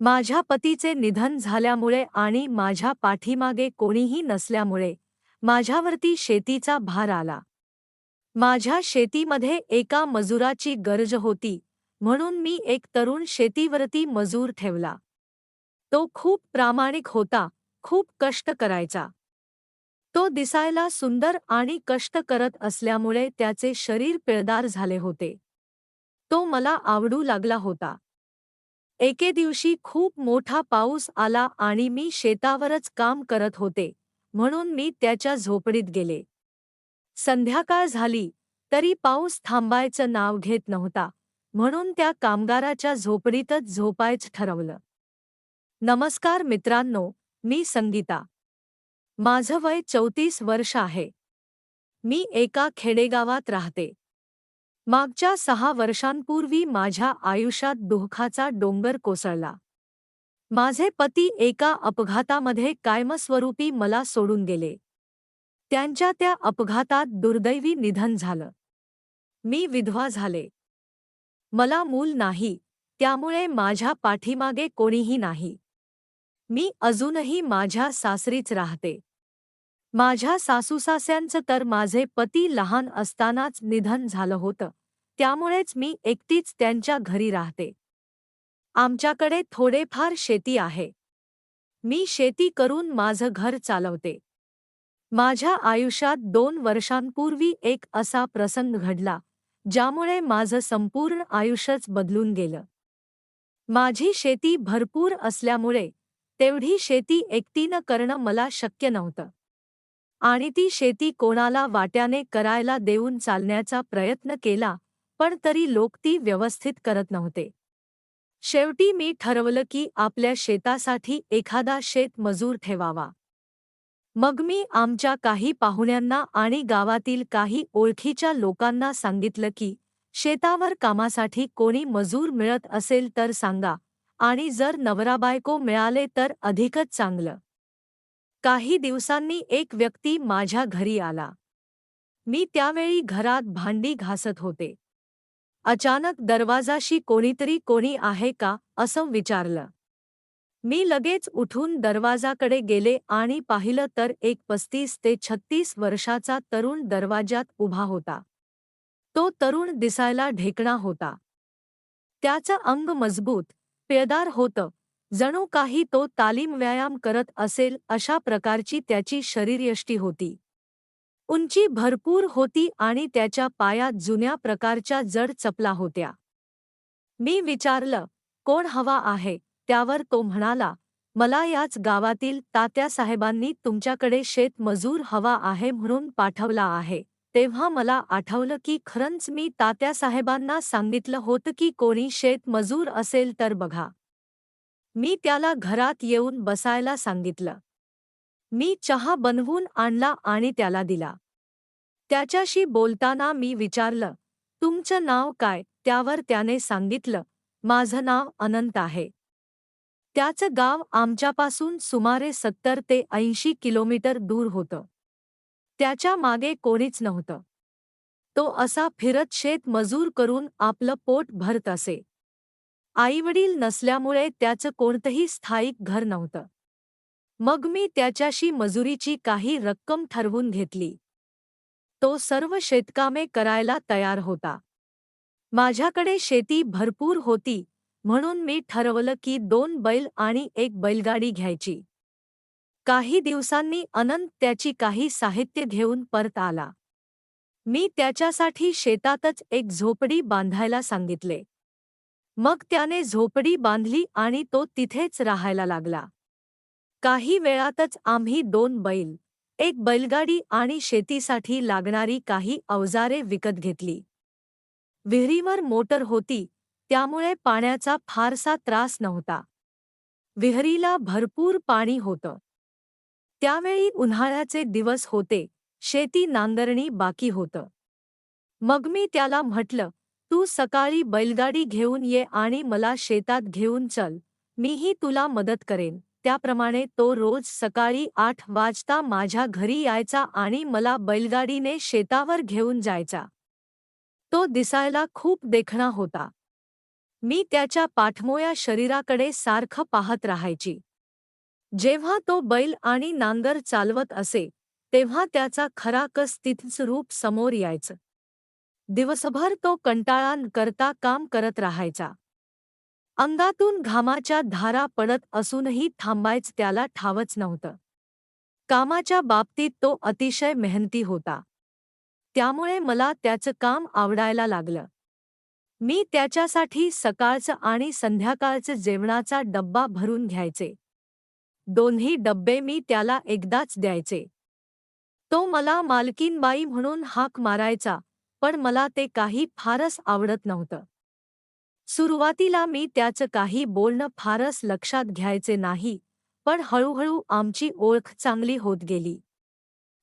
माझ्या पतीचे निधन झाल्यामुळे आणि माझ्या पाठीमागे कोणीही नसल्यामुळे माझ्यावरती शेतीचा भार आला. माझ्या शेतीमध्ये एका मजुराची गरज होती म्हणून मी एक तरुण शेतीवरती मजूर ठेवला. तो खूप प्रामाणिक होता खूप कष्ट करायचा. तो दिसायला सुंदर आणि कष्ट करत असल्यामुळे त्याचे शरीर पिळदार झाले होते. तो मला आवडू लागला होता. एके दिवशी खूप मोठा पाऊस आला आणि मी शेतावरच काम करत होते म्हणून मी त्याच्या झोपडीत गेले. संध्याकाळ झाली तरी पाऊस थांबायचं नाव घेत नव्हता म्हणून त्या कामगाराच्या झोपडीतच झोपायचं ठरवलं. नमस्कार मित्रांनो मी संगीता. माझं वय चौतीस वर्ष आहे. मी एका खेडेगावात राहते. मागच्या सहा वर्षांपूर्वी माझ्या आयुष्यात दुःखाचा डोंगर कोसळला. माझे पती एका अपघातामध्ये कायमस्वरूपी मला सोडून गेले. त्यांच्या त्या अपघातात दुर्दैवी निधन झालं. मी विधवा झाले. मला मूल नाही त्यामुळे माझ्या पाठीमागे कोणीही नाही. मी अजूनही माझ्या सासरीच राहते. माझ्या सासूसास्यांचं तर माझे पती लहान असतानाच निधन झालं होतं. त्यामुळेच मी एकटीच त्यांच्या घरी राहते. आमच्याकडे थोडेफार शेती आहे. मी शेती करून माझं घर चालवते. माझ्या आयुष्यात दोन वर्षांपूर्वी एक असा प्रसंग घडला ज्यामुळे माझं संपूर्ण आयुष्यच बदलून गेलं. माझी शेती भरपूर असल्यामुळे तेवढी शेती एकटीनं करणं मला शक्य नव्हतं. आणि ती शेती कोणाला वाट्याने करायला देऊन चालण्याचा प्रयत्न केला पण तरी लोक ती व्यवस्थित करत नव्हते. शेवटी मी ठरवलं की आपल्या शेतासाठी एखादा शेत मजूर ठेवावा. मग मी आमच्या काही पाहुण्यांना आणि गावातील काही ओळखीच्या लोकांना सांगितलं की शेतावर कामासाठी कोणी मजूर मिळत असेल तर सांगा आणि जर नवराबायको मिळाले तर अधिकच चांगलं. काही दिवसांनी एक व्यक्ती माझ्या घरी आला. मी त्यावेळी घरात भांडी घासत होते. अचानक दरवाजाशी कोणीतरी कोणी आहे का असं विचारलं. मी लगेच उठून दरवाजाकडे गेले आणि पाहिलं तर एक पस्तीस ते छत्तीस वर्षाचा तरुण दरवाजात उभा होता. तो तरुण दिसायला ढेकणा होता. त्याचं अंग मजबूत पेदार होतं. जणू काही तो तालीम व्यायाम करत असेल अशा प्रकारची त्याची शरीरयष्टी होती. उंची भरपूर होती आणि त्याच्या पायात जुन्या प्रकारच्या जड चपला होत्या. मी विचारलं कोण हवा आहे? त्यावर तो म्हणाला मला याच गावातील तात्यासाहेबांनी तुमच्याकडे शेत मजूर हवा आहे म्हणून पाठवला आहे. तेव्हा मला आठवलं की खरंच मी तात्यासाहेबांना सांगितलं होतं की कोणी शेत मजूर असेल तर बघा. मी त्याला घरात येऊन बसायला सांगितलं. मी चहा बनवून आणला आणि त्याला दिला. त्याच्याशी बोलताना मी विचारलं तुमचं नाव काय? त्यावर त्याने सांगितलं माझं नाव अनंत आहे. त्याचं गाव आमच्यापासून सुमारे सत्तर ते ऐंशी किलोमीटर दूर होतं. त्याच्यामागे कोणीच नव्हतं. तो असा फिरत शेत मजूर करून आपलं पोट भरत असे. आईवडील नसल्यामुळे त्याचं कोणतंही स्थायिक घर नव्हतं. मग मी त्याच्याशी मजुरीची काही रक्कम ठरवून घेतली. तो सर्व शेतकामे करायला तयार होता. माझ्याकडे शेती भरपूर होती म्हणून मी ठरवलं की दोन बैल आणि एक बैलगाडी घ्यायची. काही दिवसांनी अनंत त्याची काही साहित्य घेऊन परत आला. मी त्याच्यासाठी शेतातच एक झोपडी बांधायला सांगितले. मग त्याने झोपडी बांधली आणि तो तिथेच राहायला लागला. काही वेळातच आम्ही दोन बैल एक बैलगाडी आणि शेतीसाठी लागणारी काही अवजारे विकत घेतली. विहिरीवर मोटर होती त्यामुळे पाण्याचा फारसा त्रास नव्हता. विहिरीला भरपूर पाणी होतं. त्यावेळी उन्हाळ्याचे दिवस होते शेती नांगरणी बाकी होतं. मग मी त्याला म्हटलं तू सकाळी बैलगाडी घेऊन ये आणि मला शेतात घेऊन चल मीही तुला मदत करेन. त्याप्रमाणे तो रोज सकाळी आठ वाजता माझ्या घरी यायचा आणि मला बैलगाडीने शेतावर घेऊन जायचा. तो दिसायला खूप देखणा होता. मी त्याच्या पाठमोया शरीराकडे सारखं पाहत राहायची. जेव्हा तो बैल आणि नांगर चालवत असे तेव्हा त्याचा खरा कस तिथंच रूप समोर यायचं. दिवसभर तो कंटाळान करता काम करत राहायचा. अंगातून घामाच्या धारा पडत असूनही थांबायच त्याला ठावच नव्हतं. कामाच्या बाबतीत तो अतिशय मेहनती होता. त्यामुळे मला त्याचं काम आवडायला लागलं. मी त्याच्यासाठी सकाळचं आणि संध्याकाळचं जेवणाचा डब्बा भरून घ्यायचे. दोन्ही डब्बे मी त्याला एकदाच द्यायचे. तो मला मालकीनबाई म्हणून हाक मारायचा पण मला ते काही फारच आवडत नव्हतं. सुरुवातीला मी त्याचं काही बोलणं फारच लक्षात घ्यायचे नाही पण हळूहळू आमची ओळख चांगली होत गेली.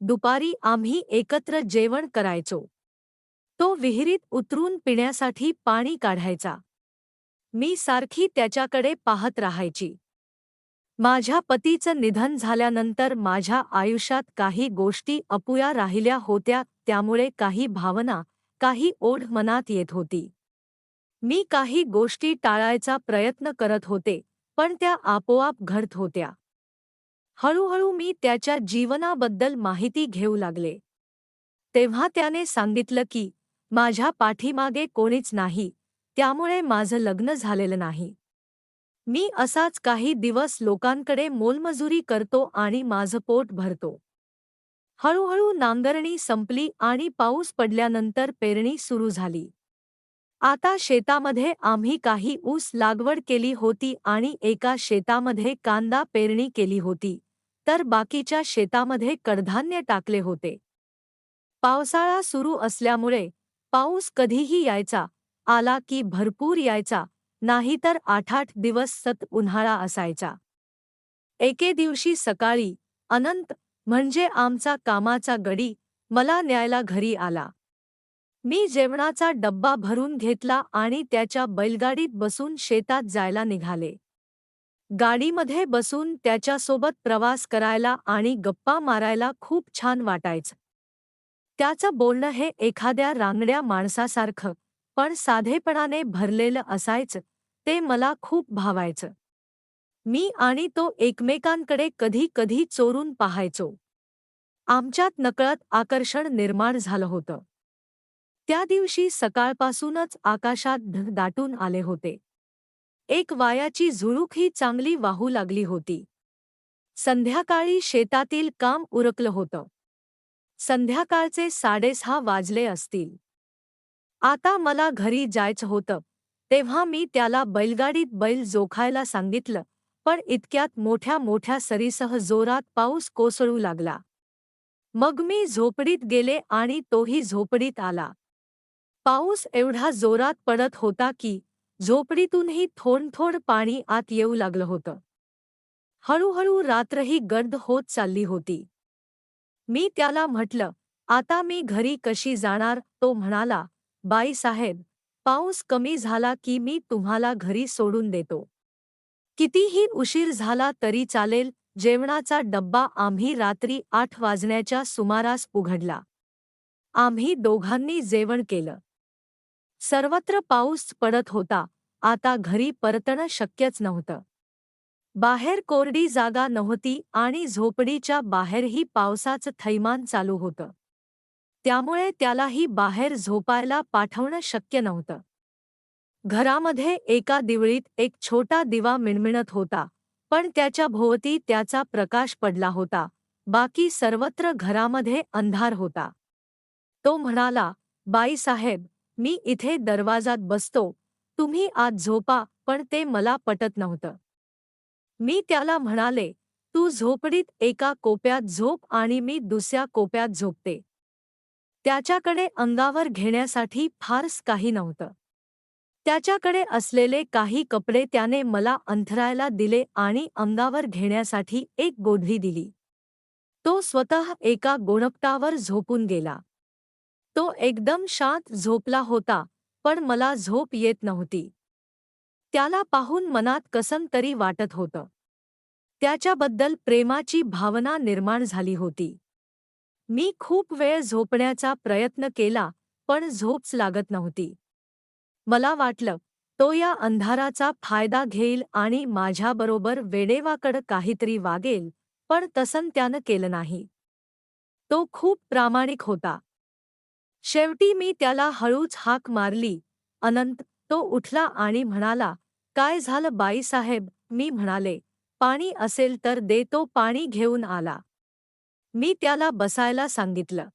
दुपारी आम्ही एकत्र जेवण करायचो. तो विहिरीत उतरून पिण्यासाठी पाणी काढायचा. मी सारखी त्याच्याकडे पाहत राहायची. माझ्या पतीचं निधन झाल्यानंतर माझ्या आयुष्यात काही गोष्टी अपुया राहिल्या होत्या त्यामुळे काही भावना काही ओढ मनात येत होती. मी काही गोष्टी टाळायचा प्रयत्न करत होते पण त्या आपोआप घडत होत्या. हळूहळू मी त्याच्या जीवनाबद्दल माहिती घेऊ लागले. तेव्हा त्याने सांगितलं की माझ्या पाठीमागे कोणीच नाही त्यामुळे माझं लग्न झालेलं नाही. मी असाच काही दिवस लोकांकडे मोलमजुरी करतो आणि माझं पोट भरतो. हळूहळू नांगरणी संपली आणि पाऊस पडल्यानंतर पेरणी सुरू झाली. आता शेतामध्ये आम्ही काही ऊस लागवड केली होती आणि एका शेतामध्ये कांदा पेरणी केली होती. तर बाकीच्या शेतामध्ये कडधान्य टाकले होते. पावसाळा सुरू असल्यामुळे पाऊस कधीही यायचा आला की भरपूर यायचा नाहीतर आठ आठ दिवस सत उन्हाळा असायचा. एके दिवशी सकाळी अनंत म्हणजे आमचा कामाचा गडी मला न्यायला घरी आला. मी जेवणाचा डब्बा भरून घेतला आणि त्याच्या बैलगाडीत बसून शेतात जायला निघाले. गाडीमध्ये बसून त्याच्यासोबत प्रवास करायला आणि गप्पा मारायला खूप छान वाटायचं. त्याचं बोलणं हे एखाद्या रांगड्या माणसासारखं पण साधेपणाने भरलेलं असायचं ते मला खूप भावायचं. मी आणि तो एकमेकांकडे कधी कधी चोरून पाहायचो. आमच्यात नकळत आकर्षण निर्माण झालं होतं. त्या दिवशी सकाळपासूनच आकाशात ढग दाटून आले होते. एक वायाची झुळूकही चांगली वाहू लागली होती. संध्याकाळी शेतातील काम उरकलं होतं. संध्याकाळचे साडेसहा वाजले असतील. आता मला घरी जायचं होतं. तेव्हा मी त्याला बैलगाडीत बैल जोखायला सांगितलं पण इतक्यात मोठ्या मोठ्या सरीसह जोरात पाऊस कोसळू लागला. मग मी झोपडीत गेले आणि तोही झोपडीत आला. पाऊस एवढा जोरात पडत होता की झोपडीतूनही थोड थोड पाणी आत येऊ लागलं होतं. हळूहळू रात्रही गर्द होत चालली होती. मी त्याला म्हटलं आता मी घरी कशी जाणार? तो म्हणाला बाईसाहेब पाऊस कमी झाला की मी तुम्हाला घरी सोडून देतो. कितीही उशीर झाला तरी चालेल जेवणाचा डब्बा आम्ही रात्री आठ वाजण्याच्या सुमारास उघडला. आम्ही दोघांनी जेवण केलं. सर्वत्र पाऊस पडत होता. आता घरी परतणं शक्यच नव्हतं. बाहेर कोरडी जागा नव्हती आणि झोपडीच्या बाहेरही पावसाचं थैमान चालू होतं. त्यामुळे त्यालाही बाहेर झोपायला पाठवणं शक्य नव्हतं. घरामध्ये एका दिवळीत एक छोटा दिवा मिणमिणत होता पण त्याच्या भोवती त्याचा प्रकाश पडला होता. बाकी सर्वत्र घरामध्ये अंधार होता. तो म्हणाला बाईसाहेब मी इथे दरवाजात बसतो. तुम्ही आत झोपा पण ते मला पटत नव्हतं. मी त्याला म्हणाले तू झोपडीत एका कोप्यात झोप आणि मी दुसऱ्या कोप्यात झोपते. त्याच्याकडे अंगावर घेण्यासाठी फारस काही नव्हतं. त्याच्याकडे असलेले काही कपडे त्याने मला अंथरायला दिले आणि अंगावर घेण्यासाठी एक गोधडी दिली. तो स्वतः एका गोणपटावर झोपून गेला. तो एकदम शांत झोपला होता पण मला झोप येत नव्हती. त्याला पाहून मनात कसम तरी वाटत होतं. त्याच्याबद्दल प्रेमाची भावना निर्माण झाली होती. मी खूप वेळ झोपण्याचा प्रयत्न केला पण झोपच लागत नव्हती. मला वाटलं तो या अंधाराचा फायदा घेईल आणि माझ्याबरोबर वेडेवाकड काहीतरी वागेल पण तसं त्यानं केलं नाही. तो खूप प्रामाणिक होता. शेवटी मी त्याला हळूच हाक मारली. अनंत तो उठला आणि म्हणाला काय झालं बाईसाहेब? मी म्हणाले पाणी असेल तर दे तो पाणी घेऊन आला. मी त्याला बसायला सांगितलं.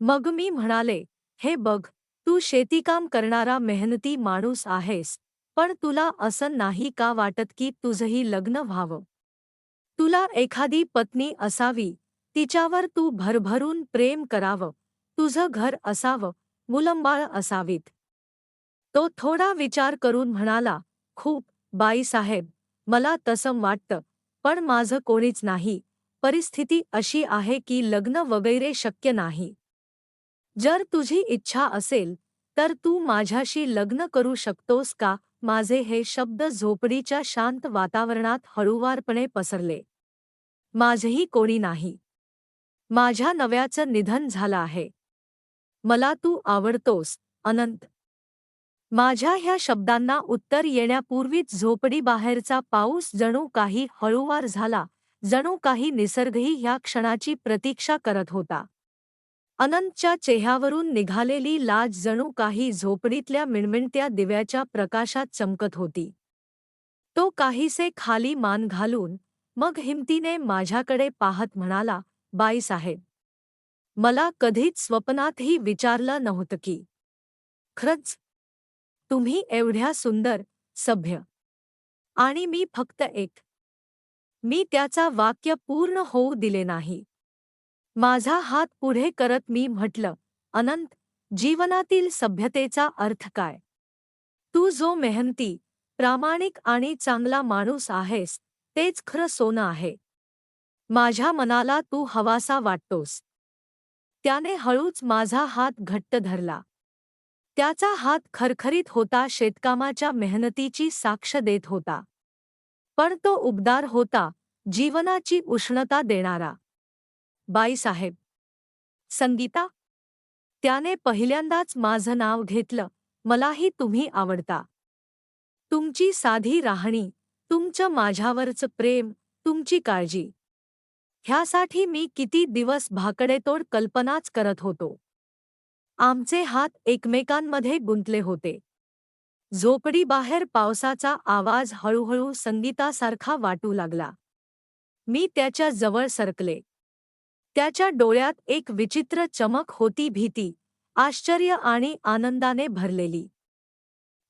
मग मी म्हणाले हे बघ तू शेतीकाम करणारा मेहनती माणूस आहेस पण तुला असं नाही का वाटत की तुझंही लग्न व्हावं? तुला एखादी पत्नी असावी तिच्यावर तू भरभरून प्रेम करावं. तुझं घर असावं मुलंबाळ असावीत. तो थोडा विचार करून म्हणाला खूप बाईसाहेब मला तसं वाटतं पण माझं कोणीच नाही. परिस्थिती अशी आहे की लग्न वगैरे शक्य नाही. जर तुझी इच्छा असेल तर तू माझ्याशी लग्न करू शकतोस का? माझे हे शब्द झोपडीच्या शांत वातावरणात हळूवारपणे पसरले. माझेही कोणी नाही. माझ्या नव्याचं निधन झालं आहे. मला तू आवडतोस अनंत. माझ्या ह्या शब्दांना उत्तर येण्यापूर्वीच झोपडीबाहेरचा पाऊस जणू काही हळूवार झाला जणू काही निसर्गही ह्या क्षणाची प्रतीक्षा करत होता. अनंतच्या चेहऱ्यावरून निघालेली लाज जणू काही झोपडीतल्या मिणमिणत्या दिव्याच्या प्रकाशात चमकत होती. तो काहीसे खाली मान घालून मग हिमतीने माझ्याकडे पाहत म्हणाला बाईसाहेब मला कधीच स्वप्नातही विचारलं नव्हतं की खरंच? तुम्ही एवढ्या सुंदर सभ्य. आणि मी फक्त एक. मी त्याचा वाक्य पूर्ण होऊ दिले नाही. माझा हात पुढे करत मी म्हटलं अनंत जीवनातील सभ्यतेचा अर्थ काय? तू जो मेहनती प्रामाणिक आणि चांगला माणूस आहेस तेच खरं सोनं आहे. माझ्या मनाला तू हवासा वाटतोस. त्याने हळूच माझा हात घट्ट धरला. त्याचा हात खरखरीत होता शेतकामाच्या मेहनतीची साक्ष देत होता. पण तो उबदार होता जीवनाची उष्णता देणारा. बाईसाहेब संगीता त्याने पहिल्यांदाच माझं नाव घेतलं मलाही तुम्ही आवडता. तुमची साधी राहणी तुमचं माझ्यावरचं प्रेम तुमची काळजी. ह्यासाठी मी किती दिवस भाकडेतोड कल्पनाच करत होतो. आमचे हात एकमेकांमध्ये गुंतले होते. झोपडीबाहेर पावसाचा आवाज हळूहळू संगीतासारखा वाटू लागला. मी त्याच्याजवळ सरकले. त्याच्या डोळ्यात एक विचित्र चमक होती भीती आश्चर्य आणि आनंदाने भरलेली.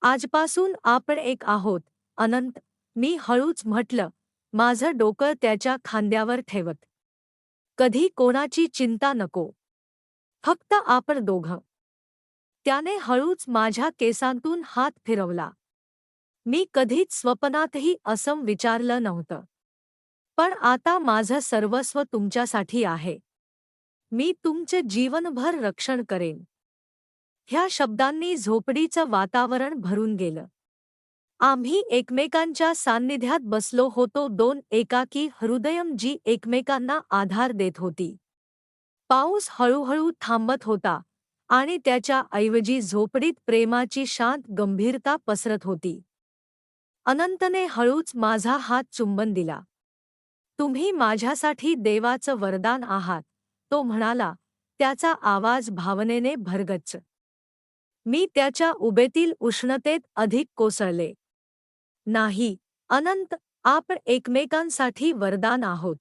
आजपासून आपण एक आहोत अनंत मी हळूच म्हटलं माझं डोकं त्याच्या खांद्यावर ठेवत. कधी कोणाची चिंता नको. फक्त आपण दोघं. त्याने हळूच माझ्या केसांतून हात फिरवला. मी कधीच स्वप्नातही असं विचारलं नव्हतं. पण आता माझं सर्वस्व तुमच्यासाठी आहे. मी तुमचे जीवनभर रक्षण करेन. ह्या शब्दांनी झोपडीचं वातावरण भरून गेलं. आम्ही एकमेकांच्या सान्निध्यात बसलो होतो दोन एकाकी हृदयम जी एकमेकांना आधार देत होती. पाऊस हळूहळू थांबत होता आणि त्याच्या ऐवजी झोपडीत प्रेमाची शांत गंभीरता पसरत होती. अनंतने हळूच माझा हात चुंबन दिला. तुम्ही माझ्यासाठी देवाचं वरदान आहात तो म्हणाला त्याचा आवाज भावनेने भरगच्च. मी त्याच्या उबेतील उष्णतेत अधिक कोसळले. नाही. अनंत आपण एकमेकांसाठी वरदान आहोत.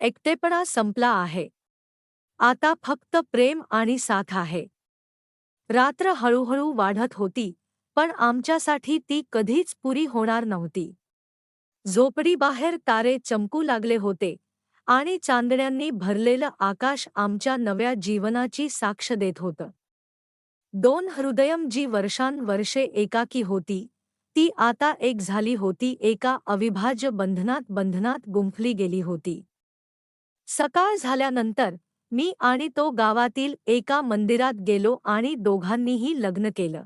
एकटेपणा संपला आहे. आता फक्त प्रेम आणि साथ आहे. रात्र हळूहळू वाढत होती पण आमच्यासाठी ती कधीच पुरी होणार नव्हती. झोपडीबाहेर तारे चमकू लागले होते आणि चांदण्यांनी भरलेलं आकाश आमच्या नव्या जीवनाची साक्ष देत होतं. दोन हृदयम जी वर्षांवर्षे एकाकी होती ती आता एक झाली होती एका अविभाज्य बंधनात बंधनात गुंफली गेली होती. सकाळ झाल्यानंतर मी आणि तो गावातील एका मंदिरात गेलो आणि दोघांनीही लग्न केलं.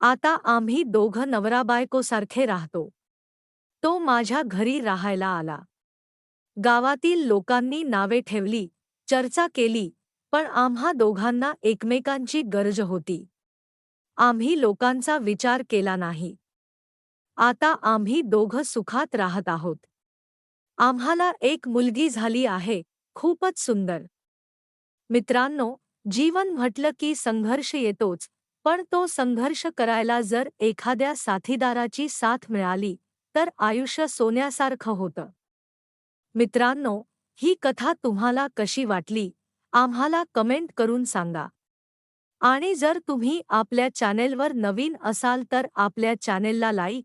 आता आम्ही दोघं नवराबायकोसारखे राहतो. तो माझ्या घरी राहायला आला. गावातील लोकांनी नावे ठेवली चर्चा केली पण आम्हा दोघांना एकमेकांची गरज होती. आम्ही लोकांचा विचार केला नाही. आता आम्ही दोघं सुखात राहत आहोत. आम्हाला एक मुलगी झाली आहे खूपच सुंदर. मित्रांनो जीवन म्हटलं की संघर्ष येतोच पण तो संघर्ष करायला जर एखाद्या साथीदाराची साथ मिळाली तर आयुष्य सोन्यासारखं होतं. मित्रांनो ही कथा तुम्हाला कशी वाटली आम्हाला कमेंट करून सांगा. आणि जर तुम्ही आपल्या चॅनेलवर नवीन असाल तर आपल्या चॅनेलला लाईक